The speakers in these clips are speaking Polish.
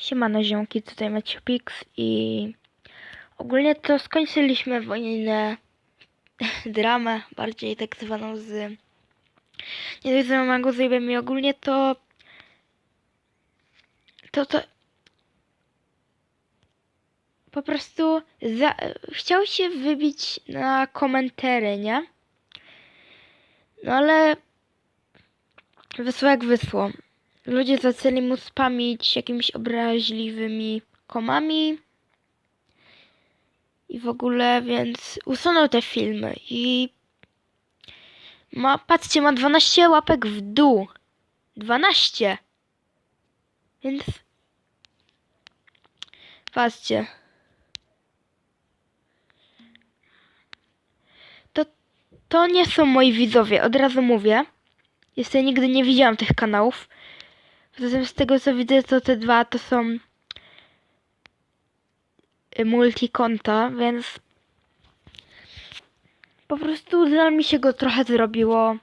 Siemano ziomki, tutaj macie Pix i ogólnie to skończyliśmy wojnę dramę, bardziej tak zwaną z nie z mego zjebem i ogólnie to to to po prostu za, chciał się wybić na komentary, nie? No ale wysłał jak wysłał. Ludzie zaczęli mu spamić jakimiś obraźliwymi komami. I w ogóle, więc usunął te filmy i ma, patrzcie, ma 12 łapek w dół. 12. Więc patrzcie. To, to nie są moi widzowie, od razu mówię. Jeszcze nigdy nie widziałam tych kanałów. Poza tym z tego co widzę, to te dwa to są y, multikonta, więc po prostu dla mi się go trochę zrobiło.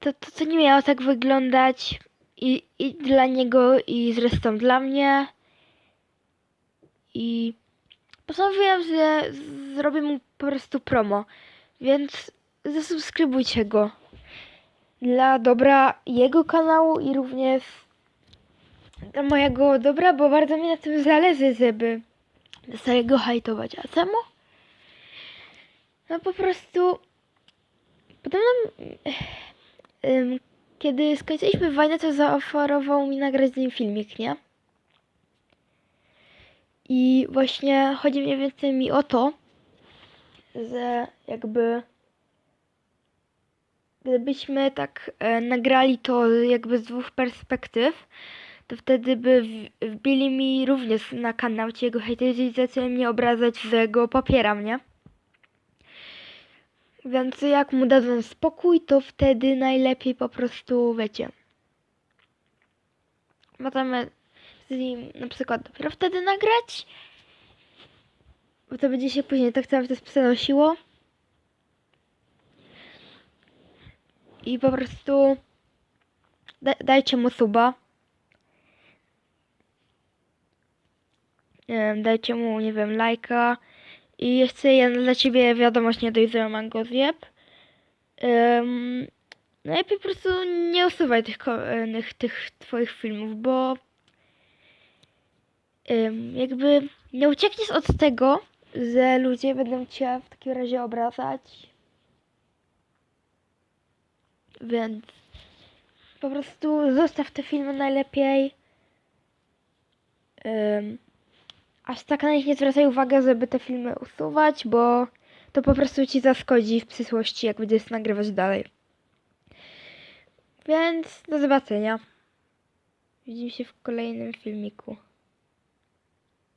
To, to, to nie miało tak wyglądać i, i dla niego, i zresztą dla mnie. I postanowiłam, że zrobię mu po prostu promo, więc zasubskrybujcie go dla dobra jego kanału i również dla mojego dobra, bo bardzo mi na tym zależy, żeby dalej go hajtować. A czemu? No po prostu podobno kiedy skończyliśmy wojnę, to zaoferował mi nagrać z nim filmik, nie? I właśnie chodzi mniej więcej mi o to, że jakby gdybyśmy tak e, nagrali to jakby z dwóch perspektyw, to wtedy by wbili mi również na kanał ci jego hejterzy i zaczęli mnie obrażać, że go popieram, nie? Więc jak mu dadzą spokój, to wtedy najlepiej po prostu, wiecie, możemy z nim na przykład dopiero wtedy nagrać, bo to będzie się później tak cały czas przenosiło. I po prostu da, dajcie mu suba. Wiem, dajcie mu, nie wiem, lajka. I jeszcze jedna dla ciebie wiadomość, nie dojrzały mango zjeb. Um, najlepiej po prostu nie usuwaj tych, kolejnych, tych twoich filmów, bo um, jakby nie uciekniesz od tego, że ludzie będą cię w takim razie obrażać. Więc po prostu zostaw te filmy najlepiej. Um, aż tak na nich nie zwracaj uwagi, żeby te filmy usuwać, bo to po prostu ci zaszkodzi w przyszłości, jak będziesz nagrywać dalej. Więc do zobaczenia. Widzimy się w kolejnym filmiku.